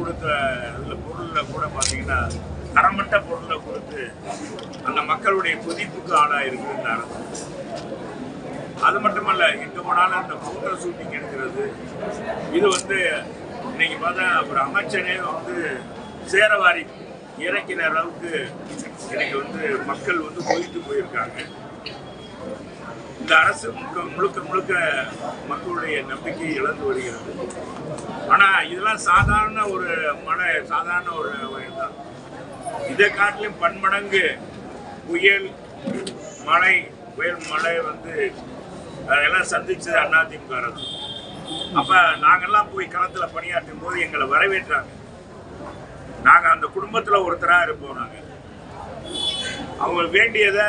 கொடுத்த இதுல பொருளில் கூட பார்த்தீங்கன்னா தரமட்ட பொருளை கொடுத்து அந்த மக்களுடைய கொதிப்புக்கு ஆளாக இருக்கு அரசு அது மட்டுமல்ல எங்க போனாலும் அந்த ஃபோட்டோ ஷூட்டிங் எடுக்கிறது இது வந்து இன்னைக்கு பார்த்தா ஒரு அமைச்சரே வந்து சேரவாரி இறக்கிற அளவுக்கு இன்னைக்கு வந்து மக்கள் வந்து போயிட்டு போயிருக்காங்க. இந்த அரசு முழுக்க முழுக்க முழுக்க மக்களுடைய நம்பிக்கையை இழந்து வருகிறது. ஆனா இதெல்லாம் சாதாரண ஒரு மன சாதாரண ஒரு இதுதான். இதை காட்டிலும் பன்மடங்கு புயல் மழை புயல் மழை வந்து அதெல்லாம் சந்திச்சது அதிமுக அரசு அப்ப நாங்கெல்லாம் போய் களத்துல பணியாற்றும் போது எங்களை வரவேற்றாங்க. நாங்க அந்த குடும்பத்துல ஒருத்தரா இருப்போம் நாங்க. அவங்க வேண்டியதை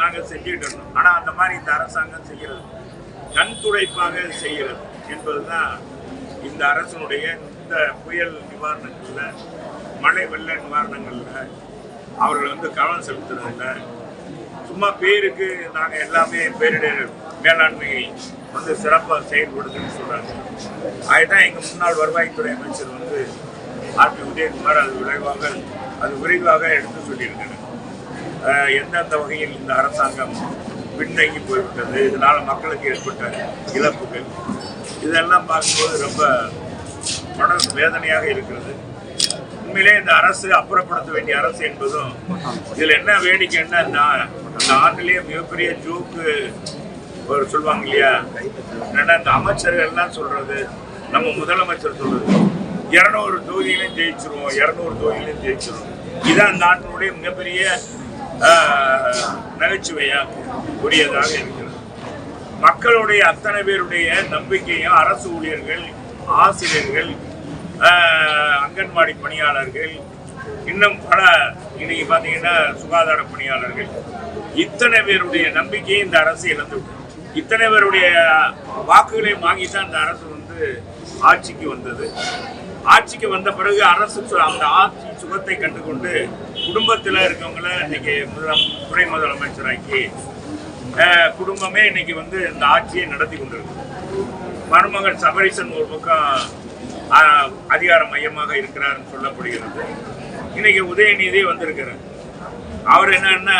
நாங்கள் செஞ்சுட்டு இருந்தோம் ஆனால் அந்த மாதிரி இந்த அரசாங்கம் செய்கிறது கண் துடைப்பாக செய்கிறது என்பதுதான் இந்த அரசனுடைய இந்த புயல் நிவாரணங்களில் மழை வெள்ள நிவாரணங்களில் அவர்கள் வந்து கவனம் செலுத்துறதில்ல சும்மா பேருக்கு நாங்கள் எல்லாமே பேரிடர் மேலாண்மை வந்து சிறப்பாக செயல்படுதுன்னு சொல்கிறாங்க அதுதான் எங்கள் முன்னாள் வருவாய்த்துறை அமைச்சர் வந்து ஆர் பி உதயகுமார் அது விரைவாக அது விரைவாக எடுத்து சொல்லியிருக்கிறார். எந்தெந்த வகையில் இந்த அரசாங்கம் பின்தங்கி போய்விட்டது? இதனால் மக்களுக்கு ஏற்பட்ட இழப்புகள். இதெல்லாம் பார்க்கும்போது ரொம்ப மன வேதனையாக இருக்கிறது. உண்மையிலே இந்த அரசு அப்புறப்படுத்த வேண்டிய அரசு என்பதும் இதில் என்ன வேடிக்கைன்னா அந்த ஆண்டிலேயே மிகப்பெரிய ஜோக்கு ஒரு சொல்லுவாங்க இல்லையா? என்னன்னா இந்த அமைச்சர்கள்லாம் சொல்றது நம்ம முதலமைச்சர் சொல்றது. இரநூறு தொகுதியிலையும் ஜெயிச்சிருவோம் இரநூறு தொகுதியிலையும் ஜெயிச்சிருவோம். இதான் அந்த நாட்டினுடைய மிகப்பெரிய நகைச்சுவையாக உரியதாக இருக்கிறது. மக்களுடைய அத்தனை பேருடைய நம்பிக்கையும் அரசு ஊழியர்கள் ஆசிரியர்கள் அங்கன்வாடி பணியாளர்கள் இன்னும் பல இன்னைக்கு பார்த்தீங்கன்னா சுகாதார பணியாளர்கள். இத்தனை பேருடைய நம்பிக்கையை இந்த அரசு இழந்து இத்தனை பேருடைய வாக்குகளை வாங்கி தான் இந்த அரசு வந்து ஆட்சிக்கு வந்தது. ஆட்சிக்கு வந்த பிறகு அரசு சு- அந்த ஆட்சி சுகத்தை கண்டுகொண்டு குடும்பத்தில் இருக்கவங்கள இன்னைக்கு முதலம் துணை முதலமைச்சராக்கி குடும்பமே இன்னைக்கு வந்து இந்த ஆட்சியை நடத்தி கொண்டிருக்கு. மருமகன் சபரீசன் ஒரு பக்கம் அதிகார மையமாக இருக்கிறார்னு சொல்லப்படுகிறது. இன்னைக்கு உதயநிதி வந்திருக்கிறார். அவர் என்னன்னா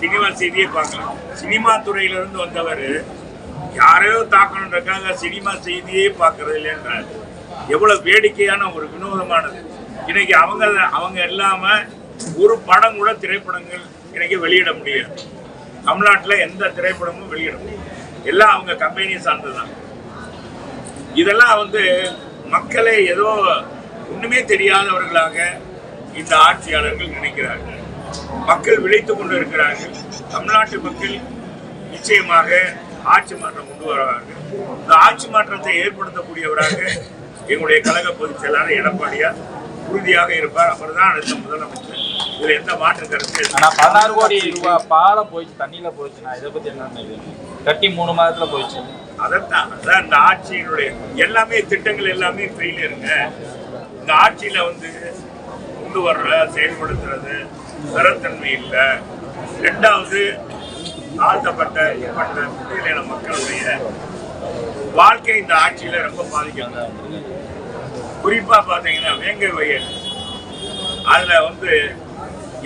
சினிமா செய்தியே பார்க்கலாம். சினிமா துறையிலிருந்து வந்தவர் யாரையோ தாக்கணுன்றக்காக சினிமா செய்தியே பார்க்கறது இல்லைன்றார். எவ்வளவு வேடிக்கையான ஒரு வினோதமானது. இன்னைக்கு அவங்க அவங்க இல்லாமல் ஒரு படம் கூட திரைப்படங்கள் இன்னைக்கு வெளியிட முடியாது. தமிழ்நாட்டில் எந்த திரைப்படமும் வெளியிட முடியாது. எல்லாம் அவங்க கம்பெனியை சார்ந்ததுதான் இதெல்லாம் வந்து மக்களை ஏதோ ஒண்ணுமே தெரியாதவர்களாக இந்த ஆட்சியாளர்கள் நினைக்கிறார்கள். மக்கள் விழித்துக் கொண்டு இருக்கிறார்கள் தமிழ்நாட்டு மக்கள் நிச்சயமாக ஆட்சி மாற்றம் கொண்டு வருவார்கள். இந்த ஆட்சி மாற்றத்தை ஏற்படுத்தக்கூடியவராக எங்களுடைய கழக பொதுச் செயலாளர் எடப்பாடியார் உறுதியாக இருப்பார். அவர் தான் அடுத்த முதலமைச்சர். ஆனா பதினாறு கோடி ரூபாய் பாலம் போயிடுச்சு தண்ணியில போயிடுச்சுண்ணா இதை பத்தி என்ன நினைக்கிறீங்க கட்டி மூணு மாதத்துல போயிடுச்சு. அதைத்தான் அதான் இந்த ஆட்சியினுடைய எல்லாமே திட்டங்கள் எல்லாமே ஃபெயிலியருங்க இந்த ஆட்சியில வந்து கொண்டு வர்ற செயல்படுத்துறது தரத்தன்மை இல்லை. ரெண்டாவது தாழ்த்தப்பட்ட ஏற்பட்ட மக்களுடைய வாழ்க்கை இந்த ஆட்சியில ரொம்ப பாதிக்கிறது. குறிப்பா பாத்தீங்கன்னா வேங்கை வயல். அதுல வந்து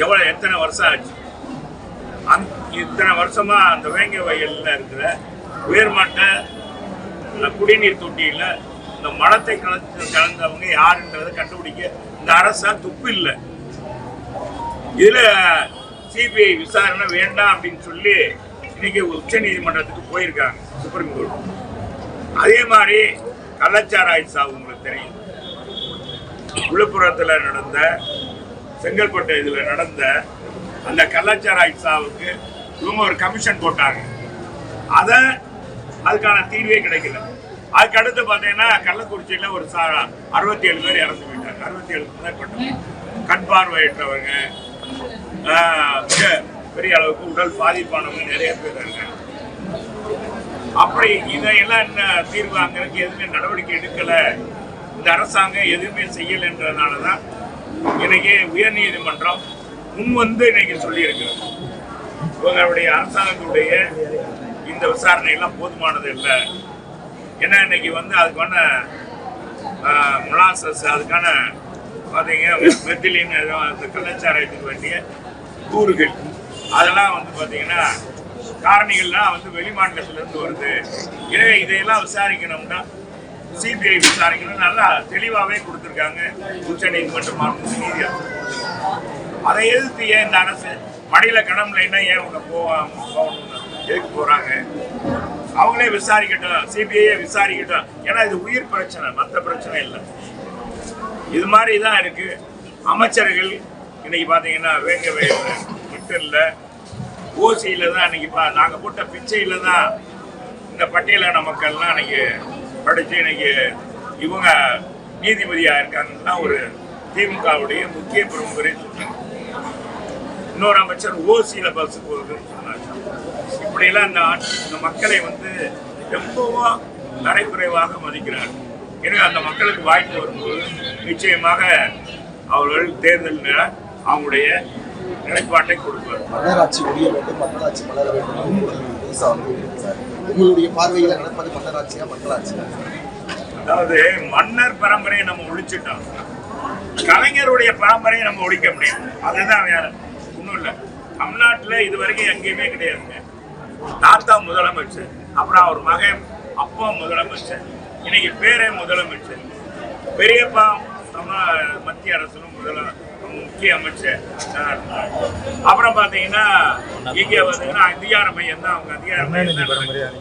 எவ்வளோ எத்தனை வருஷம் ஆச்சு? அந் இத்தனை வருஷமா அந்த வேங்க வயலில் இருக்கிற உயர்மட்ட குடிநீர் தொட்டியில் இந்த மலத்தை கலந்து கலந்தவங்க யாருன்றதை கண்டுபிடிக்க இந்த அரசா துப்பு இல்லை. இதில் சிபிஐ விசாரணை வேண்டாம் அப்படின்னு சொல்லி இன்னைக்கு உச்ச நீதிமன்றத்துக்கு போயிருக்காங்க சுப்ரீம் கோர்ட். அதே மாதிரி கள்ளச்சாராய் சாவு உங்களுக்கு தெரியும். விழுப்புரத்தில் நடந்த செங்கல்பட்டு இதில் நடந்த அந்த கலாச்சார சாவுக்கு இவங்க ஒரு கமிஷன் போட்டாங்க. அதை அதுக்கான தீர்வே கிடைக்கல. அதுக்கு அடுத்து பார்த்தீங்கன்னா கள்ளக்குறிச்சியில் ஒரு சா அறுபத்தி ஏழு பேர் இறந்து போயிட்டாங்க. அறுபத்தி ஏழு மேற்பட்டவங்க கண் பார்வையற்றவங்க மிக பெரிய அளவுக்கு உடல் பாதிப்பானவங்க நிறைய பேர் இருக்காங்க. அப்படி இதையெல்லாம் என்ன தீர்வாங்கிறதுக்கு எதுவுமே நடவடிக்கை எடுக்கலை. இந்த அரசாங்கம் எதுவுமே செய்யலைன்றதுனால தான் இன்னைக்கு உயர்நீதிமன்றம் முன் வந்து இன்னைக்கு சொல்லியிருக்கிறது. இவங்களுடைய அரசாங்கத்துடைய இந்த விசாரணை எல்லாம் போதுமானது இல்லை. ஏன்னா இன்னைக்கு வந்து அதுக்கான முலாசஸ் அதுக்கான பார்த்தீங்க மெத்திலின் அந்த கலாச்சாரத்துக்கு வேண்டிய கூறுகள். அதெல்லாம் வந்து பார்த்தீங்கன்னா காரணிகள்லாம் வந்து வெளிமாநிலத்திலிருந்து வருது. ஏன் இதையெல்லாம் விசாரிக்கணும்னா சிபிஐ விசாரிக்கணும் நல்லா தெளிவாகவே கொடுத்துருக்காங்க. உச்ச நீதிமன்றம் மாண்பு அதை எதிர்த்து ஏன் இந்த அரசு மடியில கடமில் என்ன ஏன் உங்க போவாங்க போகணும்னு எதுக்கு போறாங்க? அவங்களே விசாரிக்கட்டும் சிபிஐயே விசாரிக்கட்டும். ஏன்னா இது உயிர் பிரச்சனை மற்ற பிரச்சனை இல்லை. இது மாதிரி தான் இருக்கு. அமைச்சர்கள் இன்னைக்கு பாத்தீங்கன்னா வேங்க வயல்ல மிட்டல்ல ஓசியில தான் இன்னைக்கு பா நாங்கள் போட்ட பிச்சையில தான் இந்த பட்டியலான மக்கள்லாம் அன்னைக்கு படித்து இன்னைக்கு இவங்க நீதிபதியாக இருக்காங்கன்னா ஒரு திமுகவுடைய முக்கிய பிரமுகரே சொல்றாங்க இன்னொரு அமைச்சர் ஓசியில பஸ் போகுதுன்னு சொன்னாங்க இப்படியெல்லாம் இந்த ஆட்சி இந்த மக்களை வந்து ரொம்பவும் நடைமுறைவாக மதிக்கிறார் எனவே அந்த மக்களுக்கு வாய்ப்பு வரும்போது நிச்சயமாக அவர்கள் தேர்தலில் அவங்களுடைய நிலைப்பாட்டை கொடுப்பார் மன்னராட்சி ஒழிய வேண்டும் மக்களாட்சி மலர வேண்டும் உங்களுடைய பார்வையில் நடப்பது மன்னராட்சியா மக்களாட்சியா? அதாவது மன்னர் பரம்பரையை நம்ம ஒழிச்சிட்டோம். கலைஞருடைய பரம்பரையை நம்ம ஒழிக்க முடியாது. அதுதான் வேற. ஒன்றும் இல்லை. தமிழ்நாட்டில் இது வரைக்கும் எங்கேயுமே கிடையாதுங்க. தாத்தா முதலமைச்சர் அப்புறம் அவர் மகன் அப்பா முதலமைச்சர் இன்னைக்கு பேரே முதலமைச்சர். பெரியப்பா மத்திய அரசும் முதலமைச்சர். முக்கிய அமைச்சர் தான். அப்புறம் பார்த்தீங்கன்னா இங்கே பார்த்தீங்கன்னா அதிகார மையம் தான். அவங்க அதிகார மையம் தான்.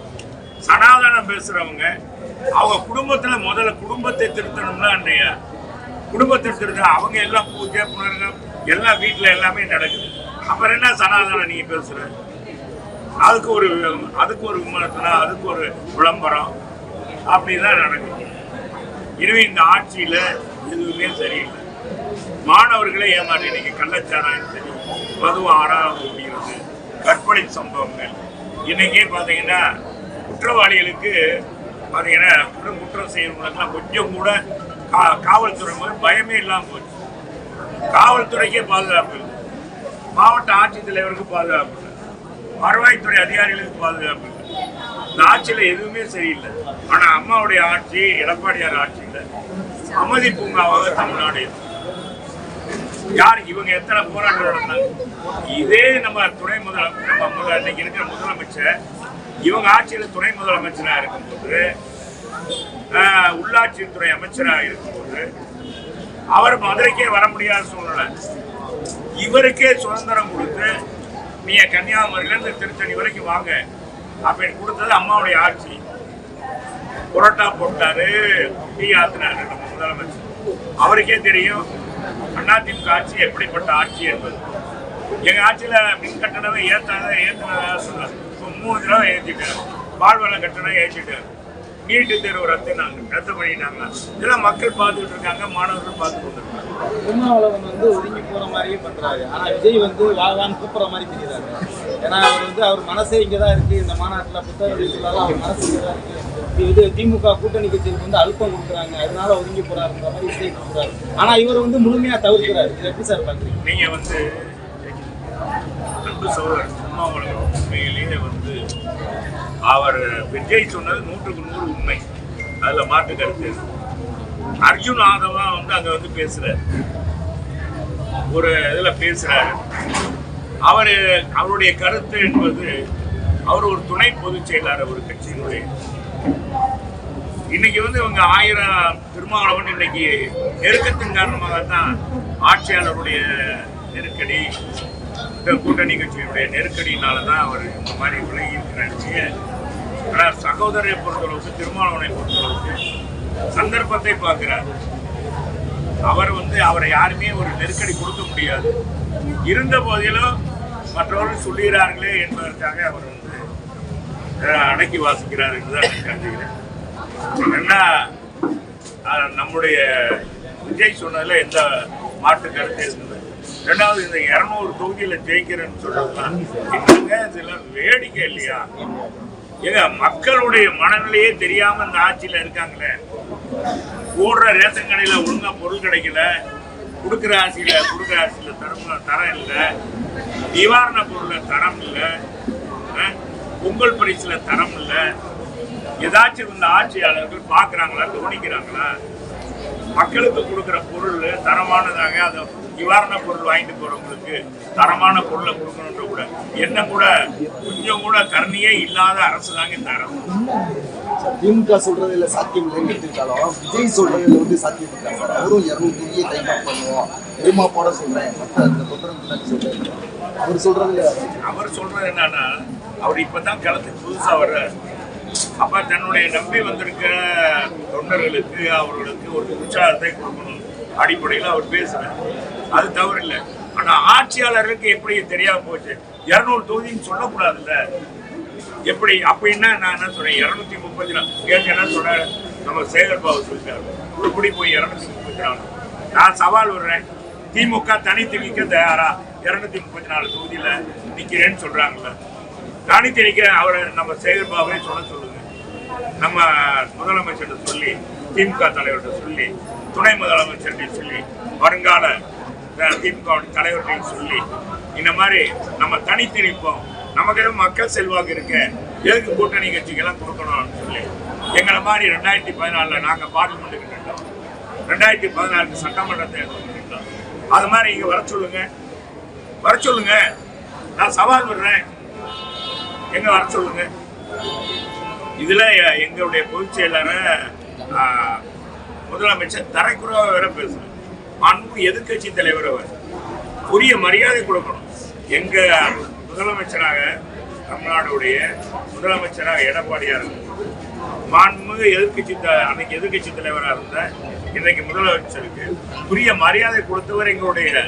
சனாதனம் பேசுறவங்க அவங்க குடும்பத்துல முதல்ல குடும்பத்தை திருத்தணும்னா அன்றைய குடும்பத்தை திருத்த அவங்க எல்லாம் பூஜை புனர்கம் எல்லாம் வீட்டுல எல்லாமே நடக்குது. அப்புறம் என்ன சனாதனம் நீங்க பேசுற? அதுக்கு ஒரு அதுக்கு ஒரு விமர்சனம் அதுக்கு ஒரு விளம்பரம். அப்படிதான் நடக்குது. எனவே இந்த ஆட்சியில எதுவுமே சரியில்லை. மாணவர்களை ஏமாற்றி இன்னைக்கு கள்ளச்சாராயம் சரி மது ஆறாக முடிகிறது. கற்பனை சம்பவங்கள் இன்னைக்கே பார்த்தீங்கன்னா குற்றவாளிகளுக்கு பார்த்தீங்கன்னா குற்றம் குற்றம் செய்யறவங்களுக்குலாம் கொஞ்சம் கூட கா காவல்துறை மேல பயமே இல்லாமல் போச்சு. காவல்துறைக்கே பாதுகாப்பு இல்லை. மாவட்ட ஆட்சித்தலைவருக்கு பாதுகாப்பு இல்லை. வருவாய்த்துறை அதிகாரிகளுக்கு பாதுகாப்பு இல்லை. இந்த ஆட்சியில் எதுவுமே சரியில்லை. ஆனால் அம்மாவுடைய ஆட்சி எடப்பாடியார் ஆட்சியில் அமைதி பூங்காவாக தமிழ்நாடு இருக்கு யார் இவங்க எத்தனை போராட்டம் நடந்தாங்க இதே நம்ம துணை முதல நம்ம முதல் இன்னைக்கு இருக்கிற முதலமைச்சர் இவங்க ஆட்சியில் துணை முதலமைச்சராக இருக்கும்போது உள்ளாட்சித்துறை அமைச்சராக இருக்கும்போது அவர் மதுரைக்கே வர முடியாத சூழ்நிலை. இவருக்கே சுதந்திரம் கொடுத்து நீங்க கன்னியாகுமரியிலேருந்து திருத்தணி வரைக்கும் வாங்க. அப்படின்னு கொடுத்தது அம்மாவுடைய ஆட்சி. புரோட்டா போட்டாரு டீ ஆத்தினாரு நம்ம முதலமைச்சர். அவருக்கே தெரியும். அதிமுக ஆட்சி எப்படிப்பட்ட ஆட்சி என்பது? எங்கள் ஆட்சியில் மின் கட்டணமே ஏத்தாத ஏற்றினதாக சொன்னார். இப்போ மூணு தடவை ஏற்றிட்டாரு வாழ்வள கட்டணம் ஏற்றிட்டாரு நீட்டு தேர்வு ரத்து நாங்கள் ரத்து பண்ணிட்டாங்க. இதெல்லாம் மக்கள் பார்த்துக்கிட்டு இருக்காங்க மாணவர்கள் பார்த்து கொண்டிருக்காங்க திருமாவளவன் வந்து ஒதுங்கி போகிற மாதிரியே பண்ணுறாரு ஆனால் விஜய் வந்து வாகான்னு கூப்பிட்ற மாதிரி தெரியுறாரு ஏன்னா அவர் வந்து அவர் மனசே இங்கே தான் இருக்குது இந்த மாநாட்டில் புத்தக அவர் மனசு இங்கதான் இருக்குது இது திமுக கூட்டணி கட்சிகளுக்கு வந்து அழுத்தம் கொடுக்குறாங்க. அதனால ஒதுங்கி போறாருன்ற மாதிரி விஜய் கொடுக்குறாரு. ஆனா இவர் வந்து முழுமையா தவிர்க்கிறாரு. இதை எப்படி சார் பாக்குறீங்க நீங்க வந்து அன்பு சோழர் திருமாவளவன் உண்மையிலேயே வந்து அவர் விஜய் சொன்னது நூற்றுக்கு நூறு உண்மை. அதுல மாற்று கருத்து அர்ஜுன் ஆதவா வந்து அங்க வந்து பேசுறாரு. ஒரு இதுல பேசுறாரு. அவரு அவருடைய கருத்து என்பது அவர் ஒரு துணை பொதுச் செயலாளர் ஒரு கட்சியினுடைய. இன்னைக்கு வந்து இவங்க ஆயிரம் திருமாவளவன் இன்னைக்கு நெருக்கத்தின் காரணமாக தான் ஆட்சியாளருடைய நெருக்கடி இந்த கூட்டணி கட்சியினுடைய நெருக்கடியினால தான் அவர் இந்த மாதிரி விலகி இருக்கிறாங்க ஆனால் சகோதரரை பொறுத்தளவுக்கு திருமாவளவனை பொறுத்தளவுக்கு சந்தர்ப்பத்தை பார்க்கிறார். அவர் வந்து அவரை யாருமே ஒரு நெருக்கடி கொடுக்க முடியாது. இருந்த போதிலும் மற்றவர்கள் சொல்லுகிறார்களே என்பதற்காக அவர் வந்து அடக்கி வாசிக்கிறார் என்றுதான் கருதுகிறேன். என்ன நம்முடைய விஜய் சொன்னதில் எந்த மாற்று கருத்து இருந்தது. ரெண்டாவது இந்த இரநூறு தொகுதியில் ஜெயிக்கிறேன்னு சொல்றதுலாம் என்னங்க சில வேடிக்கை இல்லையா? ஏங்க மக்களுடைய மனநிலையே தெரியாம இந்த ஆட்சியில இருக்காங்களே. ஓடுற ரேஷன் கடையில ஒழுங்கா பொருள் கிடைக்கல. கொடுக்குற ஆசையில கொடுக்குற ஆசையில தரம் தரம் இல்லை. நிவாரண பொருளை தரம் இல்லை. பொங்கல் பரிசில் தரம் இல்லை. ஏதாச்சும் இந்த ஆட்சியாளர்கள் பார்க்குறாங்களா கவனிக்கிறாங்களா? மக்களுக்கு கொடுக்குற பொருள் தரமானதாக அதை நிவாரண பொருள் வாங்கிட்டு போகிறவங்களுக்கு தரமான பொருளை கொடுக்கணுன்ற கூட. என்ன கூட கொஞ்சம் கூட கருணையே இல்லாத அரசு தாங்க இந்த அரசு. திமுக இல்ல சாத்தியம் இல்லைன்னு எடுத்துக்கிட்டாலும் விஜய் சொல்றதுல வந்து சாத்தியம் இருக்கா? சார்? அவரும் இருநூத்தி கைமாப் பண்ணுவோம். போட சொல்றேன். இந்த தொந்தரவு சொல்றேன் அவர் சொல்றது அவர் சொல்றது என்னன்னா அவர் இப்பதான் களத்துக்கு புதுசா வர்றாரு. அப்ப தன்னுடைய நம்பி வந்திருக்க தொண்டர்களுக்கு அவர்களுக்கு ஒரு உற்சாகத்தை கொடுக்கணும். அடிப்படையில் அவர் பேசுறாரு. அது தவறு இல்லை ஆனா ஆட்சியாளர்களுக்கு எப்படி தெரியாம போச்சு? இருநூறு தொகுதின்னு சொல்லக்கூடாதுல்ல. எப்படி அப்படின்னா நான் என்ன சொல்றேன் இருநூத்தி முப்பத்தி நாலு. ஏற்கனவே என்ன சொல்றாரு நம்ம சேகர் பாபு சொல்லிட்டாரு. உருப்படி போய் இருநூத்தி முப்பத்தி நாலு. நான் சவால் விடுறேன். திமுக தனித்து நிற்க தயாரா? இருநூத்தி முப்பத்தி நாலு தொகுதியில நிக்கிறேன்னு சொல்றாங்கல்ல. தனித்து நிற்க அவரை நம்ம சேகர் பாபுவே சொல்ல சொல்லுங்க. நம்ம முதலமைச்சர்கிட்ட சொல்லி திமுக தலைவர்கிட்ட சொல்லி துணை முதலமைச்சர்கிட்ட சொல்லி வருங்கால அஹ், திமுக தலைவர்கிட்டையும் சொல்லி இந்த மாதிரி நம்ம தனித்து நிற்போம் நமக்கு மக்கள் செல்வாக்கு இருக்க. எதுக்கு கூட்டணி கட்சிக்கெல்லாம் கொடுக்கணும்னு சொல்லி. எங்களை மாதிரி ரெண்டாயிரத்தி பதினாலில் நாங்கள் பார்லிமெண்ட்டுக்கு நின்றோம். ரெண்டாயிரத்தி பதினாலுக்கு சட்டமன்ற தேர்தல் நின்றோம். அது மாதிரி இங்கே வர சொல்லுங்க. வர சொல்லுங்க. நான் சவால் விடுறேன். எங்க வர சொல்லுங்க. இதுல எங்களுடைய பொதுச் செயலாளர் முதலமைச்சர் தரைக்குறவா வேற பேசுறேன் அன்பு எதிர்க்கட்சி தலைவர் அவர். உரிய மரியாதை கொடுக்கணும். எங்க முதலமைச்சராக தமிழ்நாடுடைய முதலமைச்சராக எடப்பாடியார் மாண்புமிகு எதிர்க்கட்சி த- அன்னைக்கு எதிர்கட்சி தலைவராக இருந்த இன்றைக்கு முதலமைச்சருக்கு உரிய மரியாதை கொடுத்தவர் எங்களுடைய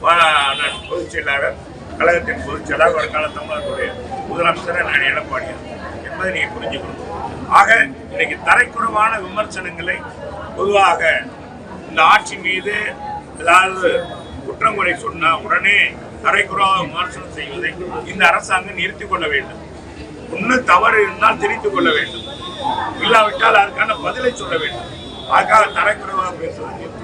பொதுச் செயலாளர் கழகத்தின் பொதுச் செயலாளர் வருங்கால தமிழர்களுடைய முதலமைச்சர் நான் எடப்பாடியார் என்பதை நீங்கள் புரிஞ்சுக்கணும். ஆக இன்னைக்கு தரைக்குறவான விமர்சனங்களை பொதுவாக இந்த ஆட்சி மீது ஏதாவது குற்றம் குறை உடனே தரைக்குறவாக விமர்சனம் செய்வதை இந்த அரசாங்கம் நிறுத்திக் கொள்ள வேண்டும். இன்னும் தவறு இருந்தால் திரித்துக் கொள்ள வேண்டும். இல்லாவிட்டால் அதற்கான பதிலை சொல்ல வேண்டும். அதுக்காக தரைக்குறவாக பேசுவது